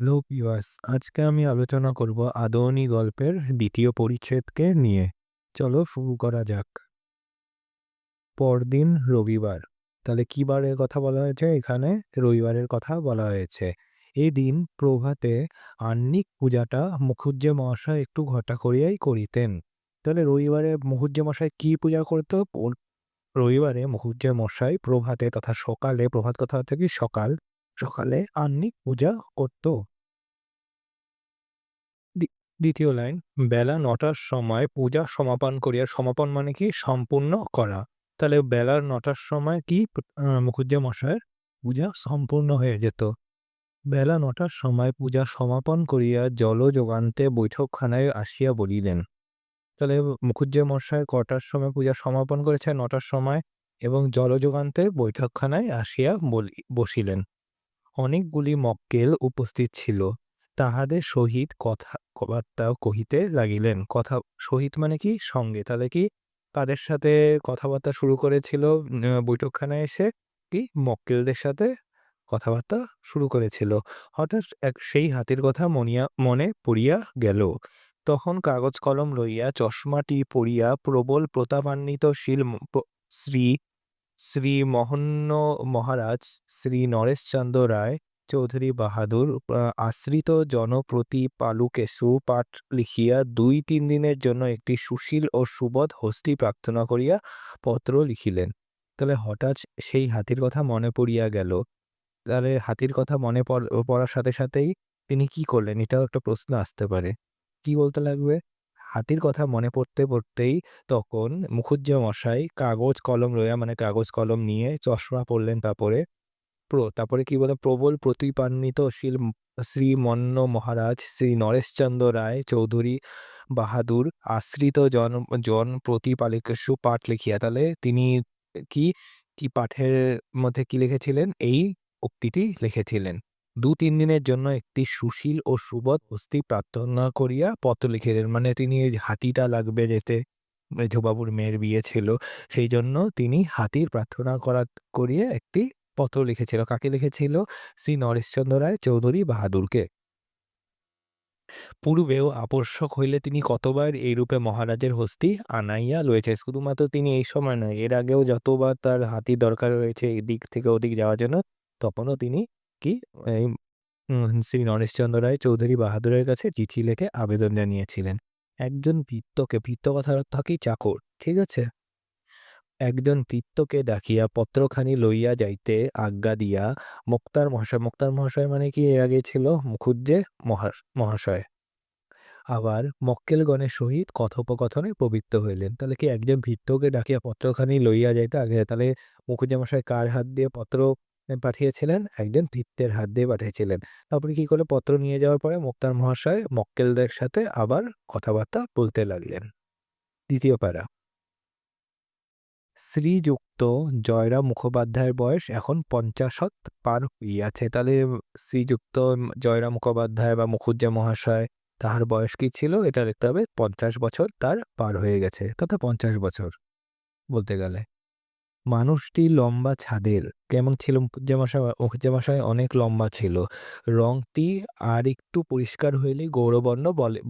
Hello viewers আজকে আমি আলোচনা করব আদৌনি গল্পের দ্বিতীয় পরিচ্ছেদকে নিয়ে। চলো শুরু করা যাক। পরদিন রবিবার। তাহলে কি বারের কথা বলা হয়েছে? এখানে রবিবারের কথা বলা হয়েছে। এই দিন প্রভাতে আহ্নিক পূজাটা মুখুজ্জে মহাশয় একটু ঘটা করিয়াই করিতেন। তাহলে রবিবারে মুখুজ্জে মশাই কি পূজা করতো? রবিবারে মুখুজ্জে মশাই প্রভাতে তথা সকালে প্রভাত কথা থেকে সকাল সকালে আহ্নিক পূজা করতো। দ্বিতীয় লাইন, বেলা নটার সময় পূজা সমাপন করিয়া, সমাপন মানে কি? সম্পূর্ণ করা। তাহলে বেলার নটার সময় কি মুখুজ্জে মশাইয়ের পূজা সম্পূর্ণ হয়ে যেত। বেলা নটার সময় পূজা সমাপন করিয়া জল যোগান্তে বৈঠকখানায় আসিয়া বলিলেন। তাহলে মুখুজ্জে মশাই কটার সময় পূজা সমাপন করেছে? নটার সময় এবং জল যোগান্তে বৈঠকখানায় আসিয়া বসিলেন। অনেকগুলি মক্কেল উপস্থিত ছিল। তাহাদের সহিত কথা বার্তা কহিতে লাগিলেন। কথা সহিত মানে কি? সঙ্গে। তাহলে কি তাদের সাথে কথাবার্তা শুরু করেছিল উম, বৈঠকখানায় এসে কি মক্কেলদের সাথে কথাবার্তা শুরু করেছিল। হঠাৎ এক সেই হাতির কথা মনিয়া মনে পড়িয়া গেল। তখন কাগজ কলম লইয়া চশমাটি পড়িয়া প্রবল প্রতাপান্বিত শীল শ্রী শ্রী মহন্ন মহারাজ শ্রী নরেশচন্দ্র রায় চৌধুরী বাহাদুর আশ্রিত জনপ্রতি পালুকেশু পাঠ লিখিয়া দুই তিন দিনের জন্য একটি সুশীল ও সুবোধ হস্তি প্রার্থনা করিয়া পত্র লিখিলেন। তাহলে হঠাৎ সেই হাতির কথা মনে পড়িয়া গেল। তাহলে হাতির কথা মনে পড়- পড়ার সাথে সাথেই তিনি কি করলেন? এটাও একটা প্রশ্ন আসতে পারে। কি বলতে লাগবে? হাতির কথা মনে পড়তে পড়তেই তখন মুখুজ্জে মশাই কাগজ কলম লইয়া মানে কাগজ কলম নিয়ে চশমা পড়লেন তারপরে। প্র তারপরে কি বলে? প্রবল প্রতিপান্বিত শীল শ্রী মন্ন মহারাজ, শ্রী নরেশচন্দ্র রায় চৌধুরী বাহাদুর আশ্রিত জন জন প্রতিপালিকেশু পাঠ লিখিয়া। তাহলে তিনি কি কি পাঠের মধ্যে কি লিখেছিলেন? এই উক্তিটি লিখেছিলেন। দু তিন দিনের জন্য একটি সুশীল ও সুবোধ হস্তি প্রার্থনা করিয়া পত্র লিখিলেন। মানে তিনি হাতিটা লাগবে যেতে, মেঝবাবুর মেয়ের বিয়ে ছিল। সেই জন্য তিনি হাতির প্রার্থনা করা, করিয়ে একটি পত্র লিখেছিল? কাকে লিখেছিল? শ্রী নরেশচন্দ্র রায়, চৌধুরী বাহাদুরকে। পূর্বেও আবশ্যক হইলে তিনি কতবার এইরূপে মহারাজের হস্তি আনাইয়া লয়েছে শুধুমাত্র তিনি এই সময় নয়, এর আগেও যতবার তার হাতি দরকার হয়েছে এদিক থেকে ওদিক যাওয়ার জন্য, তখনও তিনি কি এই শ্রী নরেশচন্দ্র রায়, চৌধুরী বাহাদুরের কাছে চিঠি লিখে আবেদন জানিয়েছিলেন। একজন ভৃত্যকে ভৃত্য কথার অর্থ কি? চাকর, ঠিক আছে? একজন ভৃত্যকে ডাকিয়া পত্রখানি লইয়া যাইতে আজ্ঞা দিয়া মোক্তার মহাশয় মোক্তার মহাশয় মানে কি? এর আগে ছিল মুখুজ্জে মহা- মহাশয়। আবার মক্কেলগণের সহিত কথোপকথনে পবিত্র হইলেন। তাহলে কি একজন ভৃত্যকে ডাকিয়া পত্রখানি লইয়া যাইতে আগে, তাহলে মুখুজ্জে মশাই কার হাত দিয়ে পত্র পাঠিয়েছিলেন? একজন ভৃত্যের হাত দিয়ে পাঠিয়েছিলেন। তারপরে কি করে পত্র নিয়ে যাওয়ার পরে মুক্তার মহাশয় মক্কেলদের সাথে আবার কথাবার্তা বলতে লাগলেন। দ্বিতীয় প্যারা শ্রীযুক্ত জয়রাম মুখোপাধ্যায়ের বয়স এখন পঞ্চাশত পার হইয়াছে। তাহলে শ্রীযুক্ত জয়রাম মুখোপাধ্যায় বা মুখুজ্জে মহাশয়, তাহার বয়স কি ছিল? এটা দেখতে হবে। পঞ্চাশ বছর তার পার হয়ে গেছে। তথা পঞ্চাশ বছর বলতে গেলে। মানুষটি লম্বা ছাদের, কেমন ছিল মুখুজ্জে মশাই অনেক লম্বা ছিল। রংটি আর একটু পরিষ্কার হইলে গৌরবর্ণ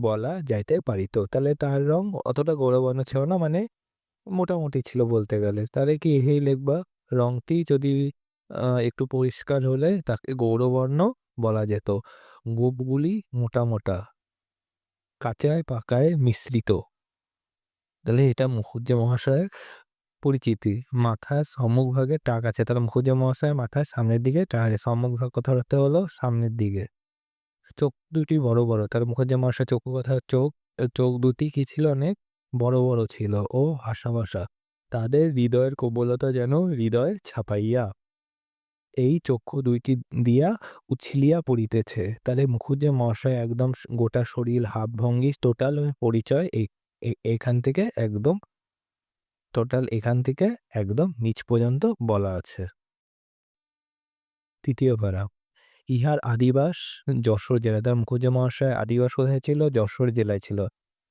বলা যাইতে পারিত। তাহলে তার রং অতটা গৌরবর্ণ ছিল না মানে মোটামুটি ছিল বলতে গেলে। তাহলে কি এই লিখবা? রংটি যদি একটু পরিষ্কার হলে তাকে গৌরবর্ণ বলা যেত। গোপগুলি মোটা মোটা, কাঁচায় পাকায় মিশ্রিত। তাহলে এটা মুখুজ্জে মহাশয়ের পরিচিতি। মাথার সম্মুখভাগে টাক আছে। তাহলে মুখুজ্জে মহাশয়ের মাথার সামনের দিকে টাক আছে। সম্মুখভাগ কথা হতে হলো সামনের দিকে। চোখ দুটি বড় বড়। তার মুখুজ্জে মহাশয় চোখ কথা, চোখ চোখ দুটি কি ছিল অনেক? বড় বড় ছিল। ও হাসা তাদের হৃদয়ের কোমলতা যেন হৃদয় ছাপাইয়া এই চক্ষু দুইটি দিয়া উছিলিয়া পড়িতেছে। তাহলে মুখুজ্জে মহাশয় একদম গোটা শরীর হাব ভঙ্গি টোটাল পরিচয় এখান থেকে একদম টোটাল এখান থেকে একদম নিচ পর্যন্ত বলা আছে। তৃতীয় পারা, ইহার আদিবাস যশোর জেলা তার মুখুজ্জে মহাশয় আদিবাস কোথায় ছিল? যশোর জেলায় ছিল।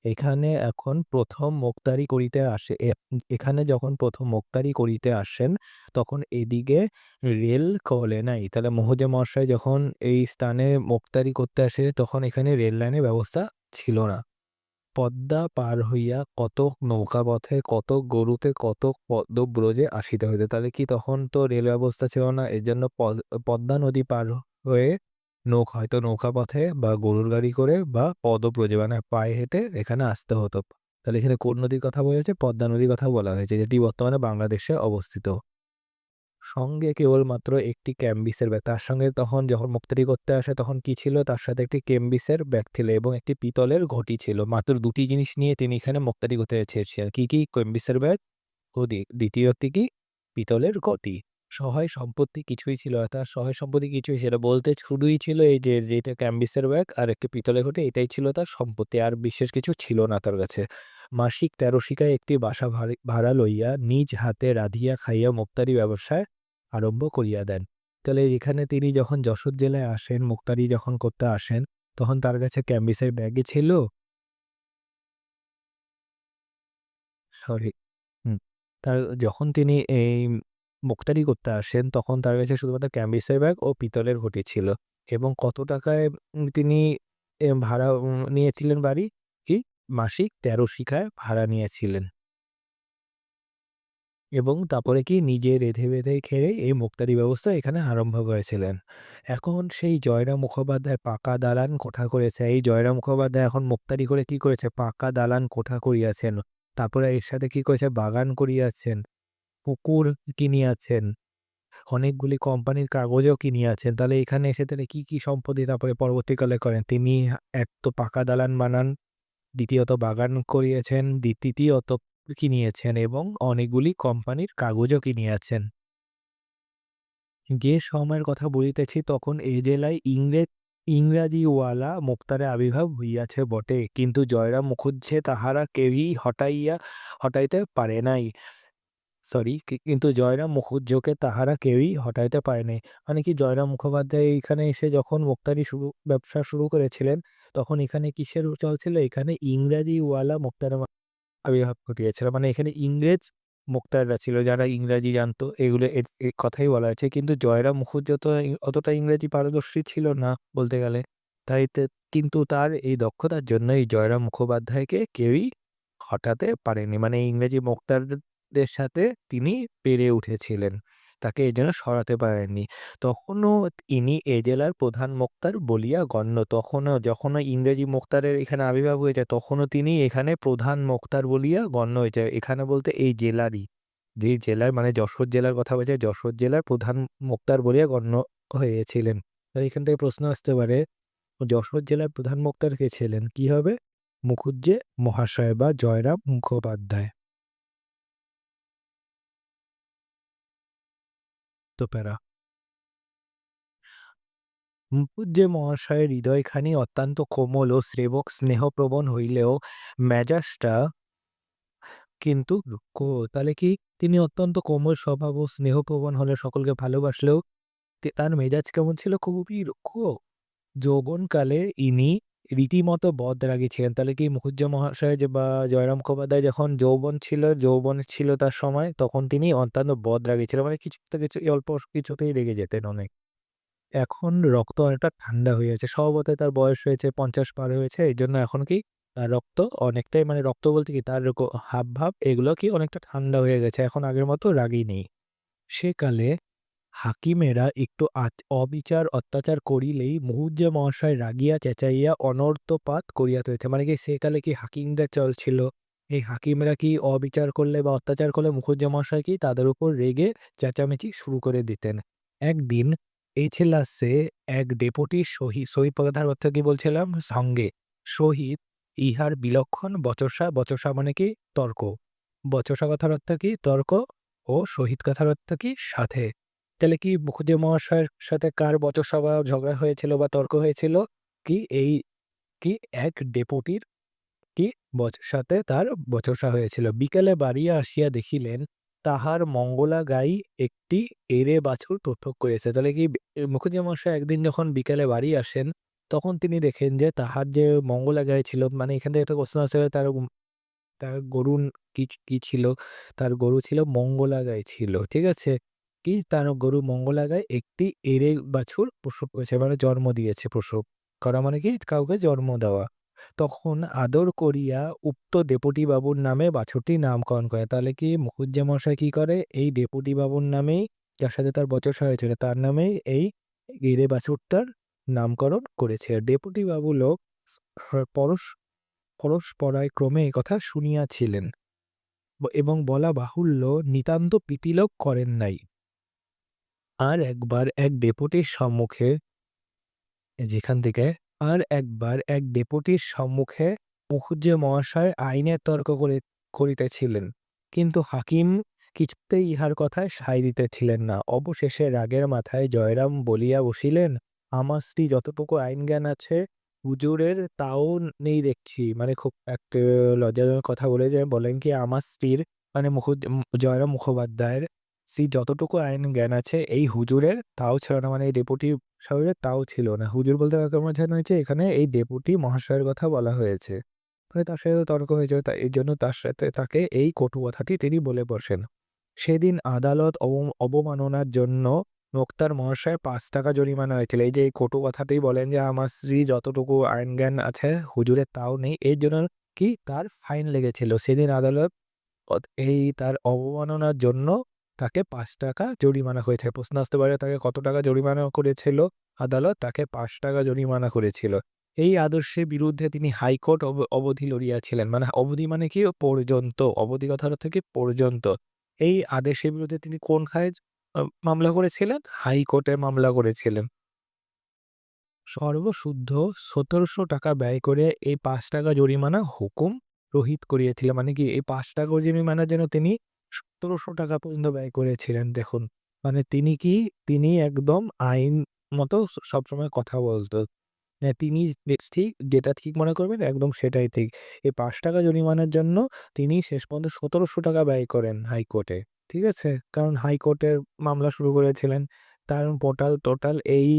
এখানে এখন ১ম মোক্তারি করিতে আসে এখানে যখন ১ম মোক্তারি করিতে আসেন, তখন এদিকে রেল কলে নাই। তাহলে মহুজা মহাশয় যখন এই স্থানে মোক্তারি করতে আসে, তখন এখানে রেল লাইনের ব্যবস্থা ছিল না। পদ্মা পার হইয়া কতক নৌকাপথে, কতক গরুতে, কতক পদব্রজে আসিতে হইত। তাহলে কি তখন তো রেল ব্যবস্থা ছিল না। এজন্য পদ পদ্মা নদী পার হয়ে নৌকা হয়তো নৌকা পথে বা গরুর গাড়ি করে বা পদব্রজে মানে পায়ে হেঁটে এখানে আসতে হতো। তাহলে এখানে কোন নদীর কথা বলা হয়েছে? পদ্মা নদীর কথা বলা হয়েছে, যেটি বর্তমানে বাংলাদেশে অবস্থিত। সঙ্গে কেবলমাত্র একটি ক্যাম্বিসের ব্যাগ। তার সঙ্গে তখন যখন মুক্তারি করতে আসে তখন কি ছিল? তার সাথে একটি ক্যাম্বিসের ব্যাগ ছিল এবং একটি পিতলের ঘটি ছিল। মাত্র দুটি জিনিস নিয়ে তিনি এখানে মুক্তারি করতে চেয়েছিলেন। কি, কি? ক্যাম্বিসের ব্যাগ ও দ্বি দ্বিতীয়টি কি? পিতলের ঘটি। সহায় সম্পত্তি কিছুই ছিল না। তার সহায় সম্পত্তি কিছুই ছিল বলতে শুধুই ছিল এই যে যেটা ক্যাম্বিসের ব্যাগ আর একটি পিতলে ঘটে এটাই ছিল তার সম্পত্তি। আর বিশেষ কিছু ছিল না তার কাছে। মাসিক ১৩ শিকায় একটি বাসা ভাড়ি লইয়া নিজ হাতে রাঁধিয়া খাইয়া মুক্তারি ব্যবসায় আরম্ভ করিয়া দেন। তাহলে এখানে তিনি যখন যশোর জেলায় আসেন, মুক্তারি যখন করতে আসেন, তখন তার কাছে ক্যাম্বিসের ব্যাগই ছিল? সরি। তার যখন তিনি এই মুক্তারি করতে আসেন, তখন তার কাছে শুধুমাত্র ক্যাম্বিসের ব্যাগ ও পিতলের ঘটি ছিল। এবং কত টাকায় তিনি ভাড়া নিয়েছিলেন বাড়ি? কি? মাসিক তেরো শিখায় ভাড়া নিয়েছিলেন। এবং তারপরে কি নিজে রেঁধে বেঁধে খেয়ে এই মুক্তারি ব্যবস্থা এখানে আরম্ভ করেছিলেন। এখন সেই জয়রাম মুখোপাধ্যায় পাকা দালান কোঠা করেছে। এই জয়রাম মুখোপাধ্যায় এখন মুক্তারি করে কি করেছে? পাকা দালান কোঠা করিয়াছেন। তারপরে এর সাথে কি করেছে? বাগান করিয়াছেন, পুকুর কিনিয়াছেন, অনেকগুলি কোম্পানির কাগজও কিনিয়াছেন। তাহলে এখানে এসে তাহলে কি, কি সম্পত্তি তারপরে পরবর্তীকালে করেন? তিনি এক তো পাকা দালান বানান, দ্বিতীয়ত বাগান করিয়েছেন, তৃতীয়ত কিনিয়েছেন এবং অনেকগুলি কোম্পানির কাগজও কিনিয়াছেন। যে সময়ের কথা বলিতেছি তখন এ জেলায় ইংরেজ ইংরাজিওয়ালা মুক্তারের আবির্ভাব হইয়াছে বটে, কিন্তু জয়রাম মুখুজ্জে তাহারা কেউই হটাইয়া হটাইতে পারে নাই। সরি কি কিন্তু জয়রাম মুখুজ্জেকে তাহারা কেউই হটাইতে পারে নাই। মানে কি জয়রাম মুখোপাধ্যায় এইখানে এসে যখন মুক্তারি শুরু ব্যবসা শুরু করেছিলেন, তখন এখানে কিসের চলছিল? এখানে ইংরাজিওয়ালা মুক্তারের আবির্ভাব ঘটিয়েছিল। মানে এখানে ইংরেজ মুক্তাররা ছিল যারা ইংরাজি জানতো এগুলো এর কথাই বলা হয়েছে। কিন্তু জয়রাম মুখুজ্জে তো অতটা ইংরেজি পারদর্শী ছিল না বলতে গেলে। তাই কিন্তু তার এই দক্ষতার জন্য এই জয়রাম মুখোপাধ্যায়কে কেউই হটাতে পারেনি। মানে ইংরেজি মুক্তারদের সাথে তিনি পেরে উঠেছিলেন। তাকে এই জন্য সরাতে পারেননি। তখনও ইনি এ জেলার প্রধান মোক্তার বলিয়া গণ্য। তখনও যখনও ইংরেজি মোক্তারের এখানে আবির্ভাব হয়েছে, তখনও তিনি এখানে প্রধান মোক্তার বলিয়া গণ্য হয়েছে। এখানে বলতে এই জেলারই। যেই জেলার মানে যশোর জেলার কথা বলছে, যশোর জেলার প্রধান মোক্তার বলিয়া গণ্য হয়েছিলেন। তাহলে এখান থেকে প্রশ্ন আসতে পারে, যশোর জেলার প্রধান মোক্তার কে ছিলেন? কি হবে? মুখুজ্জে মহাশয় বা জয়রাম মুখোপাধ্যায়। প্যারা। মুখুজ্জে মহাশয়ের হৃদয়খানি অত্যন্ত কোমল ও শ্রেবক স্নেহপ্রবণ হইলেও মেজাজটা কিন্তু। তাহলে কি তিনি অত্যন্ত কোমল স্বভাব ও স্নেহপ্রবণ হলে সকলকে ভালোবাসলেও তার মেজাজ কেমন ছিল? খুবই রুক্ষ। যৌবনকালে ইনি রীতিমতো বদরাগী ছিলেন। তাহলে কি মুখুজ্জে মহাশয় যে বা জয়রাম মুখোপাধ্যায় যখন যৌবন ছিল, যৌবন ছিল তার সময় তখন তিনি অত্যন্ত বদরাগী ছিলেন। মানে কিছু কিছু অল্প কিছুতেই রেগে যেতেন অনেক। এখন রক্ত অনেকটা ঠান্ডা হয়েছে। স্বভাবতই তার বয়স হয়েছে ৫০ পার হয়েছে। এই জন্য এখন কি রক্ত অনেকটাই মানে রক্ত বলতে কি তার ক হাবভাব এগুলো কি অনেকটা ঠান্ডা হয়ে গেছে। এখন আগের মতো রাগী নেই। সেকালে হাকিমেরা একটু অবিচার অত্যাচার করিলেই মুখুজ্জে মহাশয় রাগিয়া চেঁচাইয়া অনর্থপাত করিয়া থইতে। মানে কি সেকালে কি হাকিমদের চল ছিল। এই হাকিমরা কি অবিচার করলে বা অত্যাচার করলে মুখুজ্জে মহাশয় কি তাদের উপর রেগে চেঁচামেচি শুরু করে দিতেন। একদিন এছেলাসে এক ডেপুটির সহি সহিত কথার অর্থ কি বলছিলাম? সঙ্গে সহিত ইহার বিলক্ষণ বচসা, বচসা মানে কি? তর্ক। বচসা কথার অর্থ কি? তর্ক ও শহীদ কথার অর্থ কি? সাথে। তাহলে কি মুখুজ্জে মহাশয়ের সাথে কার বচসা বা ঝগড়া হয়েছিল বা তর্ক হয়েছিল? কি এই, কি এক ডেপুটির কি সাথে তার বচসা হয়েছিল। বিকালে বাড়িয়া আসিয়া দেখিলেন, তাহার মঙ্গলা গাই একটি এঁড়ে বাছুর প্রসব করিয়াছে। তাহলে কি মুখুজ্জে মহাশয় একদিন যখন বিকালে বাড়ি আসেন, তখন তিনি দেখেন যে তাহার যে মঙ্গলা গায়ে ছিল মানে এখান থেকে একটা কোশ্চেন আছে তার তার গরু কি কি ছিল? তার গরু ছিল, মঙ্গলা গাই ছিল। ঠিক আছে? কি তার গরু মঙ্গলা গায় একটি এঁড়ে বাছুর প্রসব করেছে মানে জন্ম দিয়েছে প্রসব করা মানে কি কাউকে জন্ম দেওয়া। তখন আদর করিয়া উক্ত ডেপুটি বাবুর নামে বাছুরটি নামকরণ করে। তাহলে কি মুখুজ্যেমশাই কি করে? এই ডেপুটি বাবুর নামেই যার সাথে তার বচসা হয়েছিল তার নামেই এই এঁড়ে বাছুরটার নামকরণ করেছে। ডেপুটি বাবু লোক পরশ, পরস্পরায় ক্রমে কথা শুনিয়াছিলেন এবং বলা বাহুল্য নিতান্ত প্রীতিলোক করেন নাই। আর একবার এক ডেপুটির সম্মুখে, যেখান থেকে আর একবার এক ডেপুটির সম্মুখে মুখুজ্জে মহাশয় আইনের তর্ক করে, করিতেছিলেন। কিন্তু হাকিম কিছুতেই ইহার কথায় সায় দিতেছিলেন না। অবশেষে রাগের মাথায় জয়রাম বলিয়া বসিলেন, আমার স্ত্রী যতটুকু আইন জ্ঞান আছে, হুজুরের তাও নেই দেখছি। মানে খুব একটা লজ্জাজনক কথা বলে যে, বলেন কি, আমার স্ত্রীর মানে মুখুজ জয়রাম মুখোপাধ্যায়ের স্ত্রী যতটুকু আইন জ্ঞান আছে, এই হুজুরের তাও ছিল না। মানে এই ডেপুটি সাহেবের তাও ছিল না। হুজুর বলতে কাকে বোঝানো হয়েছে এখানে এই ডেপুটি মহাশয়ের কথা বলা হয়েছে। মানে তার সাথে তর্ক হয়েছে তা এই জন্য তার সাথে তাকে এই কটু কথাটি তিনি বলে বসেন। সেদিন আদালত অবমাননার জন্য মোক্তার মহাশয় পাঁচ টাকা জরিমানা হয়েছিল। এই যে এই কটু কথাটি বলেন যে, আমার স্ত্রী যতটুকু আইন জ্ঞান আছে, হুজুরের তাও নেই। এর জন্য কি তার ফাইন লেগেছিল? সেদিন আদালত এই তার অবমাননার জন্য তাকে পাঁচ টাকা জরিমানা হয়েছে। প্রশ্ন আসতে পারে তাকে কত টাকা জরিমানা করেছিল? আদালত তাকে পাঁচ টাকা জরিমানা করেছিল। এই আদর্শের বিরুদ্ধে তিনি হাইকোর্ট অবধি লড়িয়াছিলেন। মানে অবধি মানে কি? পর্যন্ত, অবধি কথাটা থেকে পর্যন্ত। এই আদেশের বিরুদ্ধে তিনি কোন খায় মামলা করেছিলেন? হাইকোর্টে মামলা করেছিলেন। সর্বশুদ্ধ সতেরোশো টাকা ব্যয় করে এই পাঁচ টাকা জরিমানা হুকুম রহিত করিয়েছিলেন। মানে কি? এই পাঁচ টাকা জরিমানা যেন তিনি সতেরোশো টাকা পর্যন্ত ব্যয় করেছিলেন দেখুন। মানে তিনি কি তিনি একদম আইন মতো সবসময় কথা বলতো। হ্যাঁ, তিনি ঠিক যেটা ঠিক মনে করবেন একদম সেটাই ঠিক। এই পাঁচ টাকা জরিমানার জন্য তিনি শেষ পর্যন্ত সতেরোশো টাকা ব্যয় করেন হাইকোর্টে ঠিক আছে? কারণ হাইকোর্টের মামলা শুরু করেছিলেন। তার টোটাল টোটাল এই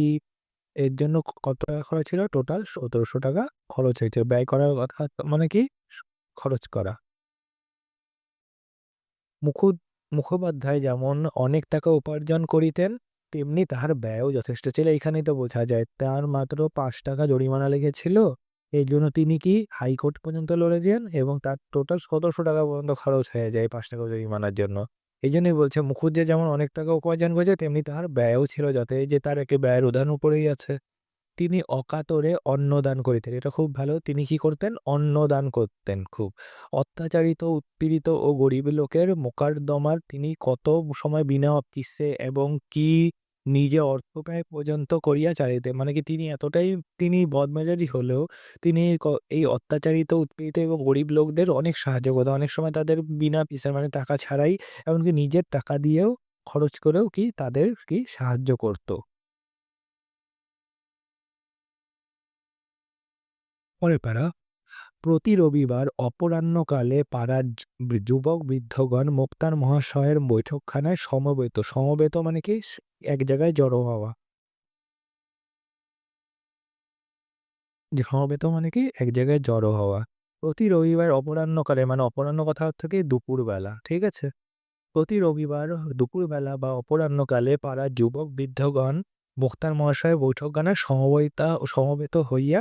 এর জন্য কত টাকা খরচ ছিল? টোটাল সতেরোশো টাকা খরচ হয়েছে। ব্যয় করার কথা মানে কি? খরচ করা। মুখু মুখোপাধ্যায় যেমন অনেক টাকা উপার্জন করিতেন, তেমনি তাহার ব্যয়ও যথেষ্ট ছিল। এইখানেই তো বোঝা যায়, তার মাত্র পাঁচ টাকা জরিমানা লেগেছিল। এই জন্য তিনি কি হাইকোর্ট পর্যন্ত লড়ে যান এবং তার টোটাল সতেরোশো টাকা পর্যন্ত খরচ হয়ে যায় পাঁচ টাকা জরিমানার জন্য। এই জন্যই বলছে মুখুজ্জে যেমন অনেক টাকা উপার্জন করেছে, তেমনি তাহার ব্যয়ও ছিল যাতে যে তার একে ব্যয়ের উদাহরণ উপরেই আছে। তিনি অকাতরে অন্নদান করিতেন। এটা খুব ভালো। তিনি কি করতেন? অন্নদান করতেন খুব। অত্যাচারিত, উৎপীড়িত ও গরিব লোকের মোকারদমার তিনি কত সময় বিনা অফিসে এবং কি নিজে অর্থ ব্যয় পর্যন্ত করিয়া চালিতেন মানে কি তিনি এতটাই, তিনি বদমেজাজি হলেও তিনি এই অত্যাচারিত, উৎপীড়িত এবং গরিব লোকদের অনেক সাহায্য করতেন। অনেক সময় তাদের বিনা পিসার মানে টাকা ছাড়াই, এমনকি নিজের টাকা দিয়েও খরচ করেও কি তাদের কি সাহায্য করতো? পরে পাড়া প্রতি রবিবার অপরাহ্নকালে পাড়ার যুবক বৃদ্ধগণ মোক্তার মহাশয়ের বৈঠকখানায় সমবেত সমবেত মানে কি এক জায়গায় জড়ো হওয়া। সমবেত মানে কি এক জায়গায় জড়ো হওয়া। প্রতি রবিবার অপরাহ্নকালে মানে অপরাহ্ন কথা থেকে দুপুরবেলা, ঠিক আছে? প্রতি রবিবার দুপুরবেলা বা অপরাহ্নকালে পাড়ার যুবক বৃদ্ধগণ মোক্তার মহাশয়ের বৈঠকখানায় সমবেতা, সমবেত হইয়া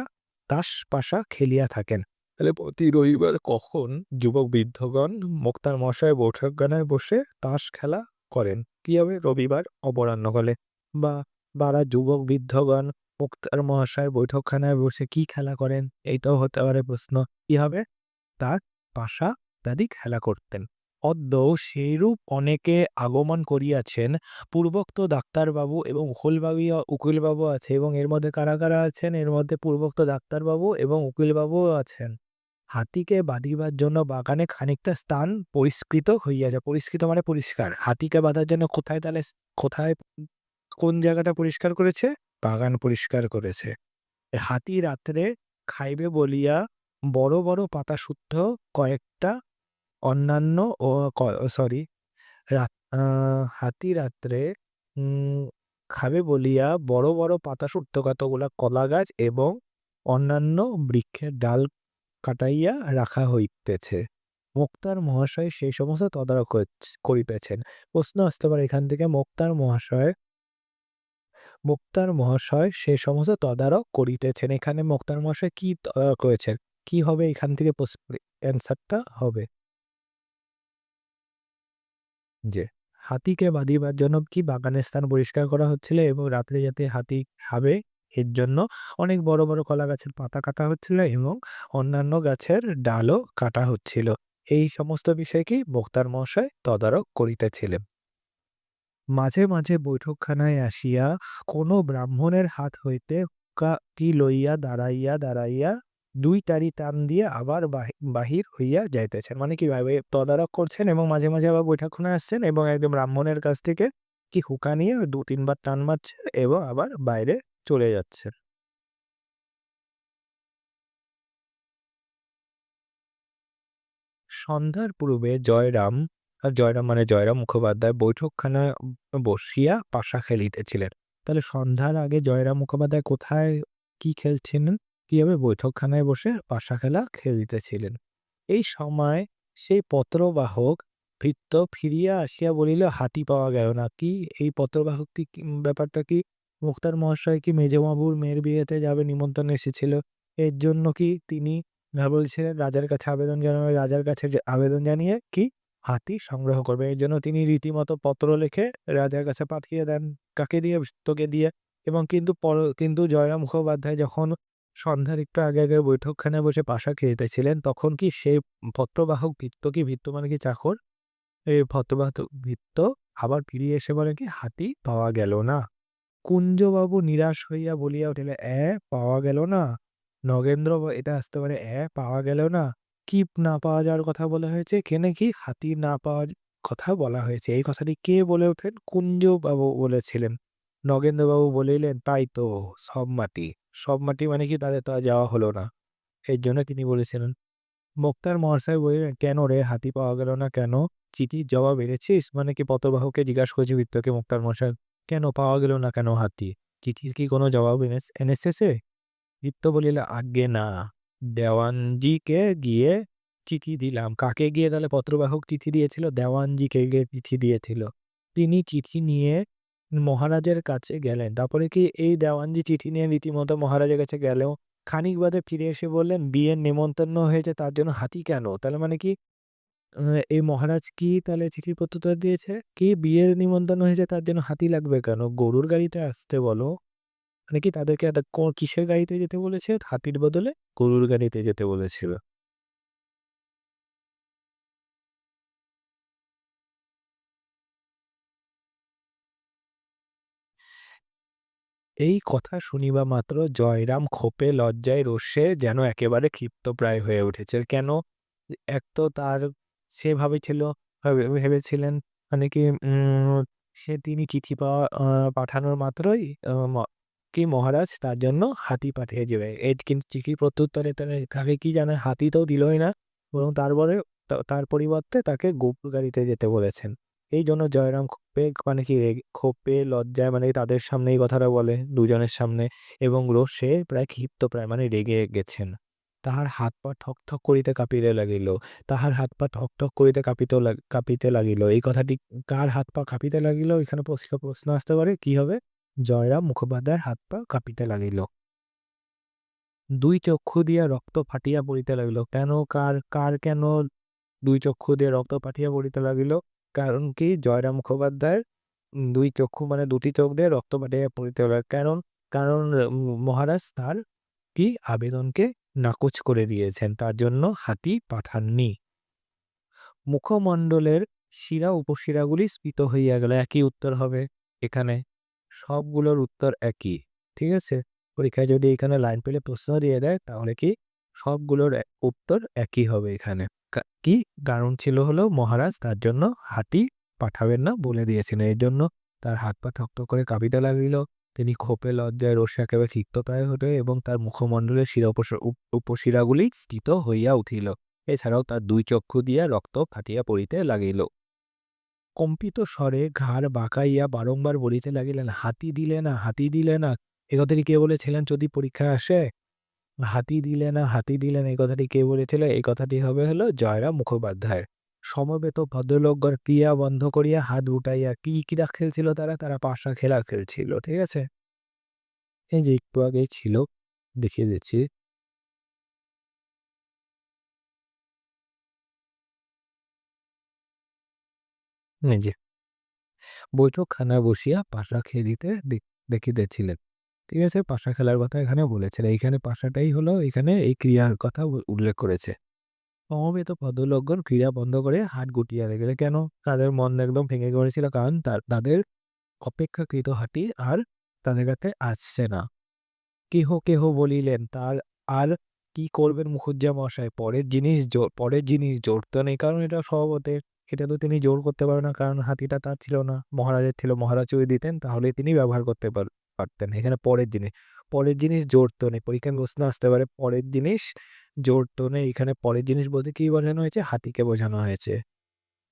তাস পাশা খেলিয়া থাকেন। তাহলে প্রতি রবিবার কখন যুবক বৃদ্ধগণ মুক্তার মশায় বৈঠকখানায় বসে তাস খেলা করেন? কি হবে রবিবার অপরাহ্নকালে বা বারা যুবক বৃদ্ধগণ মুক্তার মহাশয় বৈঠকখানায় বসে কি খেলা করেন? এইটাও হতে পারে প্রশ্ন। কি হবে তার পাশা ইত্যাদি খেলা করতেন? অদ্য সেইরূপ অনেকে আগমন করিয়াছেন। পূর্বোক্ত ডাক্তারবাবু এবং উকুলবাবু, উকিলবাবু আছে এবং এর মধ্যে কারা কারা আছেন? এর মধ্যে পূর্বোক্ত ডাক্তারবাবু এবং উকিলবাবুও আছেন। হাতিকে বাঁধিবার জন্য বাগানে খানিকটা স্থান পরিষ্কৃত হইয়াছে পরিষ্কৃত মানে পরিষ্কার। হাতিকে বাঁধার জন্য কোথায় তাহলে কোথায়, কোন জায়গাটা পরিষ্কার করেছে? বাগান পরিষ্কার করেছে। হাতি রাত্রে খাইবে বলিয়া বড় বড় পাতা শুদ্ধ কয়েকটা অন্যান্য ও সরি রাত হাতি রাত্রে খাবে বলিয়া বড় বড় পাতা পাতাসুর্ত কতগুলা কলা গাছ এবং অন্যান্য বৃক্ষের ডাল কাটাইয়া রাখা হইতেছে। মোক্তার মহাশয় সেই সমস্ত তদারক করিতেছেন। প্রশ্ন আসতে পারে এখান থেকে, মোক্তার মহাশয় মোক্তার মহাশয় সে সমস্ত তদারক করিতেছেন। এখানে মোক্তার মহাশয় কি তদারক করেছেন? কি হবে এখান থেকে অ্যান্সারটা হবে। যে, হাতিকে বাঁধিবার জন্য কি বাগানের স্থান পরিষ্কার করা হচ্ছিল এবং রাত্রে যাতে হাতি খাবে, এর জন্য অনেক বড় বড় কলা গাছের পাতা কাটা হচ্ছিল এবং অন্যান্য গাছের ডালও কাটা হচ্ছিল। এই সমস্ত বিষয়কেই বক্তার মহাশয় তদারক করিতেছিলেন। মাঝে মাঝে বৈঠকখানায় আসিয়া কোনো ব্রাহ্মণের হাত হইতে হুক্কাটি লইয়া দাঁড়াইয়া দাঁড়াইয়া দুই তারি টান দিয়ে আবার বাহি- বাহির হইয়া যাইতেছেন। মানে কি তদারক করছেন এবং মাঝে মাঝে আবার বৈঠকখানায় আসছেন এবং একদম ব্রাহ্মণের কাছ থেকে কি হুকা নিয়ে দু, তিনবার টান মারছে এবং আবার বাইরে চলে যাচ্ছেন। সন্ধ্যার পূর্বে জয়রাম জয়রাম মানে জয়রাম মুখোপাধ্যায় বৈঠকখানায় বসিয়া পাশা খেলিতেছিলেন। তাহলে সন্ধ্যার আগে জয়রাম মুখোপাধ্যায় কোথায়, কি খেলছিলেন? কীভাবে বৈঠকখানায় বসে পাশা খেলা খেলিতেছিলেন এই সময় সেই পত্রবাহক ভৃত্য ফিরিয়া আসিয়া বলিল, হাতি পাওয়া গেল না, কি? এই পত্রবাহকটি ব্যাপারটা কি? মুক্তার মহাশয় কি মেজবাবুর মেয়ের বিয়েতে যাবে নিমন্ত্রণ এসেছিল? এর জন্য কি তিনি বলছিলেন, রাজার কাছে আবেদন জানাবে, রাজার কাছে আবেদন জানিয়ে কি? হাতি সংগ্রহ করবে। এর জন্য তিনি রীতিমতো পত্র লিখে রাজার কাছে পাঠিয়ে দেন, কাকে দিয়ে? ভৃত্যকে দিয়ে। এবং কিন্তু কিন্তু জয়রাম মুখোপাধ্যায় যখন সন্ধ্যার একটু আগে আগে বৈঠকখানে বসে পাশা খেলিতেছিলেন তখন কি সেই পত্রবাহক ভৃত্য কি ভৃত্য মানে কি চাকর? এই পত্রবাহক ভৃত্য আবার ফিরিয়ে এসে বলে কি, হাতি, পাওয়া গেল না। কুঞ্জবাবু নিরাশ হইয়া বলিয়া উঠিলেন, এ, পাওয়া গেল না। নগেন্দ্র এটা আসতে পারে এ, পাওয়া গেল না। কি না পাওয়া যাওয়ার কথা বলা হয়েছে? কেনে কি? হাতি না পাওয়ার কথা বলা হয়েছে। এই কথাটি কে বলে ওঠেন? কুঞ্জবাবু বলেছিলেন। নগেন্দ্রবাবু বলিলেন, তাই তো, সব মাটি। সব মাটি মানে কি তাদের তো যাওয়া হলো না। এর জন্য তিনি বলেছিলেন, মোক্তার মহাশয় বললেন, কেন রে? হাতি পাওয়া গেল না কেন? চিঠির জবাব এনেছিস? মানে কি পত্রবাহকে জিজ্ঞাসা করছি বৃত্তকে মুক্তার মশাই কেন পাওয়া গেল না কেন হাতি? চিঠির কি কোনো জবাব এনে এনেছে সে বৃত্ত বলিল, আজ্ঞে না। দেওয়ানজিকে গিয়ে চিঠি দিলাম। কাকে গিয়ে? তাহলে পত্রবাহক চিঠি দিয়েছিল? দেওয়ানজিকে গিয়ে চিঠি দিয়েছিল। তিনি চিঠি নিয়ে মহারাজের কাছে গেলেন। তারপরে কি এই দেওয়ানজি চিঠি নিয়ে রীতিমতো মহারাজের কাছে গেলেও খানিক বাদে ফিরে এসে বললেন, বিয়ের নেমন্তন্ন হয়েছে, তার জন্য হাতি কেন? তাহলে মানে কি এই মহারাজ কি তাহলে চিঠিপত্রটা দিয়েছে? কি বিয়ের নিমন্ত্রণ হয়েছে, তার জন্য হাতি লাগবে কেন? গরুর গাড়িতে আসতে বলো। মানে কি তাদেরকে কিসের গাড়িতে যেতে বলেছে? হাতির বদলে গরুর গাড়িতে যেতে বলেছিল। এই কথা শুনিবা মাত্র জয়রাম ক্ষোভে লজ্জায় রোষে যেন একেবারে ক্ষিপ্তপ্রায় হয়ে উঠেছে। কেন? এক তো তার সে ভাবেছিল ভাবে- ভেবেছিলেন মানে কি সে তিনি চিঠি পাওয়া পাঠানোর মাত্রই কি মহারাজ তার জন্য হাতি পাঠিয়ে দেবে। এই কিন্তু চিঠি প্রত্যুত্তরে তাকে কি জানে, হাতি তো দিলই না। বরং তারপরে তার পরিবর্তে তাকে গরুর গাড়িতে যেতে বলেছেন। এই জন্য জয়রাম ক্ষোভে মানে কি ক্ষোভে লজ্জায় মানে তাদের সামনে এই কথাটা বলে দুজনের সামনে এবং রোষে প্রায় ক্ষিপ্ত, প্রায় মানে রেগে গেছেন। তাহার হাত পা ঠক ঠক করিতে কাঁপিতে লাগিল। তাহার হাত পা ঠক ঠক করিতে কাঁপিতে কাঁপিতে লাগিল। এই কথাটি কার হাত পা কাঁপিতে লাগিল? এখানে প্রশ্ন আসতে পারে। কি হবে? জয়রাম মুখোপাধ্যায়ের হাত পা কাঁপিতে লাগিল। দুই চক্ষু দিয়া রক্ত ফাটিয়া পড়িতে লাগিল। কেন, কার কার কেন দুই চক্ষু দিয়ে রক্ত ফাটিয়া পড়িতে লাগিল? কারণ কি? জয়রাম মুখোপাধ্যায়ের দুই চক্ষু মানে দুটি চোখ দিয়ে রক্ত ফাটিয়া পড়িতে লাগিল কারণ কারণ মহারাজ তার কি? আবেদনকে নাকচ করে দিয়েছেন। তার জন্য হাতি পাঠাননি। মুখমণ্ডলের শিরা উপশিরাগুলি স্ফীত হইয়া গেল। একই উত্তর হবে এখানে। সবগুলোর উত্তর একই। ঠিক আছে? পরীক্ষায় যদি এখানে লাইন পেলে প্রশ্ন দিয়ে দেয়, তাহলে কি? সবগুলোর উত্তর একই হবে এখানে। কা- কারণ ছিল হলো মহারাজ তার জন্য হাতি পাঠাবেন না বলে দিয়েছিলেন। এর জন্য তার হাত পা ঠকঠক করে কাঁপিতে লাগিল। তিনি ক্ষোভে, লজ্জায়, রোষে একেবারে ক্ষিপ্তপ্রায় হলো এবং তার মুখমণ্ডলের শিরা উপ- উপশিরাগুলি স্থিত হইয়া উঠিল। এছাড়াও তার দুই চক্ষু দিয়া রক্ত ফাটিয়া পড়িতে লাগিল। কম্পিত স্বরে ঘাড় বাঁকাইয়া বারংবার বলিতে লাগিলেন, হাতি দিলে না, হাতি দিলে না। এ কথাটি কে বলেছিলেন যদি পরীক্ষা আসে? হাতি দিলে না, হাতি দিলে না, এই কথাটি কে বলেছিল? এই কথাটি হবে হলো জয়রাম মুখোপাধ্যায়ের সমবেত ভদ্রলোকগণ ক্রিয়া বন্ধ করিয়া হাত উঠাইয়া কি ক্রীড়া খেলছিল তারা? তারা পাশা খেলা খেলছিল, ঠিক আছে? এই যে একটু আগে ছিল, দেখিয়ে দিচ্ছি। বৈঠকখানা বসিয়া পাশা খেলিতে দেখিতেছিলেন। ঠিক আছে, পাশা খেলার কথা এখানে বলেছেন। এইখানে পাশাটাই হলো এখানে এই ক্রিয়ার কথা উল্লেখ করেছে। সমবেত ভদ্রলোকগণ ক্রিয়া বন্ধ করে হাত গুটিয়া গেলে কেন? তাদের মন একদম ভেঙে পড়েছিল কারণ তার, তাদের অপেক্ষাকৃত হাতি আর তাদের কাছে আসছে না। কেহ কেহ বলিলেন, তার আর কি করবেন মুখুজ্জা মশাই? পরের জিনিস পরের জিনিস জোর তো নেই, কারণ এটা স্বভাবতের এটা তো তিনি জোর করতে পারেন না, কারণ হাতিটা তার ছিল না। মহারাজের ছিল, মহারাজ যদি দিতেন তাহলে তিনি ব্যবহার করতে পারতেন এখানে পরের জিনিস পরের জিনিস জোর তো নেই পরীক্ষায় প্রশ্ন আসতে পারে, পরের জিনিস জোর তো নেই এখানে পরের জিনিস বলতে কি বোঝানো হয়েছে? হাতিকে বোঝানো হয়েছে।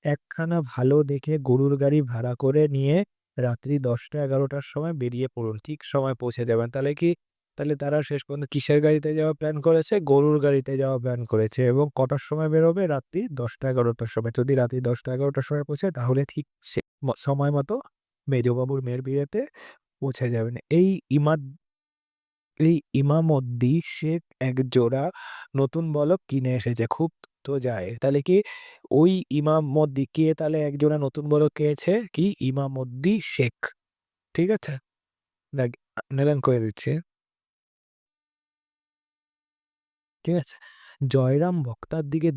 একখানা ভালো দেখে গরুর গাড়ি ভাড়া করে নিয়ে রাত্রি দশটা, এগারোটার সময় বেরিয়ে পড়ুন। ঠিক সময় পৌঁছে যাবেন। তাহলে কি? তাহলে তারা শেষ পর্যন্ত কিসের গাড়িতে যাওয়া প্ল্যান করেছে? গরুর গাড়িতে যাওয়া প্ল্যান করেছে এবং কটার সময় বেরোবে? রাত্রি দশটা, এগারোটার সময়। যদি রাত্রি দশটা, এগারোটার সময় পৌঁছে, তাহলে ঠিক সময় মতো মেজবাবুর মেয়ের বিয়েতে পৌঁছে যাবেন এই ইমাদ, এই ইমামদ্দি শেখ এক জোড়া নতুন বলক কিনে এসেছে, খুব তো যায়। তাহলে কি ওই ইমামদ্দি, কে তাহলে এক জোড়া নতুন বলক খেয়েছে কি? ইমামদ্দি শেখ। ঠিক আছে? দেখ, নেলেন করে দিচ্ছে। ঠিক আছে? জয়রাম বক্তার দিকে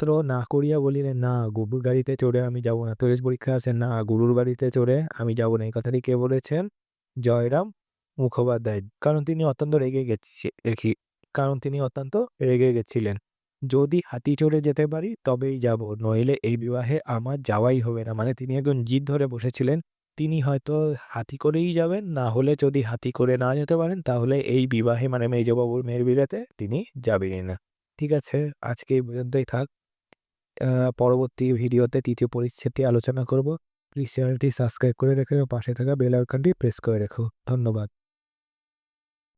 দৃষ্টিমাত্র না করিয়া বলিলেন না, গরুর গাড়িতে চড়ে আমি যাব না। তোরেশ পরীক্ষা আছে, না, গরুর বাড়িতে চড়ে আমি যাব না। এই কথাটি কে বলেছেন? জয়রাম মুখোপাধ্যায়। কারণ তিনি অত্যন্ত রেগে গেছে, দেখি, কারণ তিনি অত্যন্ত রেগে গেছিলেন। যদি হাতি চড়ে যেতে পারি, তবেই যাব, নইলে এই বিবাহে আমার যাওয়াই হবে না। মানে তিনি একজন জিদ ধরে বসেছিলেন, তিনি হয়তো হাতি করেই যাবেন, না হলে যদি হাতি করে না যেতে পারেন, তাহলে এই বিবাহে মানে মেজবাবুর মেয়ের বিয়েতে তিনি যাবেনই না। ঠিক আছে, আজকে এই পর্যন্তই থাক। পরবর্তী ভিডিওতে তৃতীয় পরিচ্ছেদটি আলোচনা করব। প্লিজ চ্যানেলটি সাবস্ক্রাইব করে রেখে পাশে থাকা বেল আইকনটি প্রেস করে রেখো। ধন্যবাদ।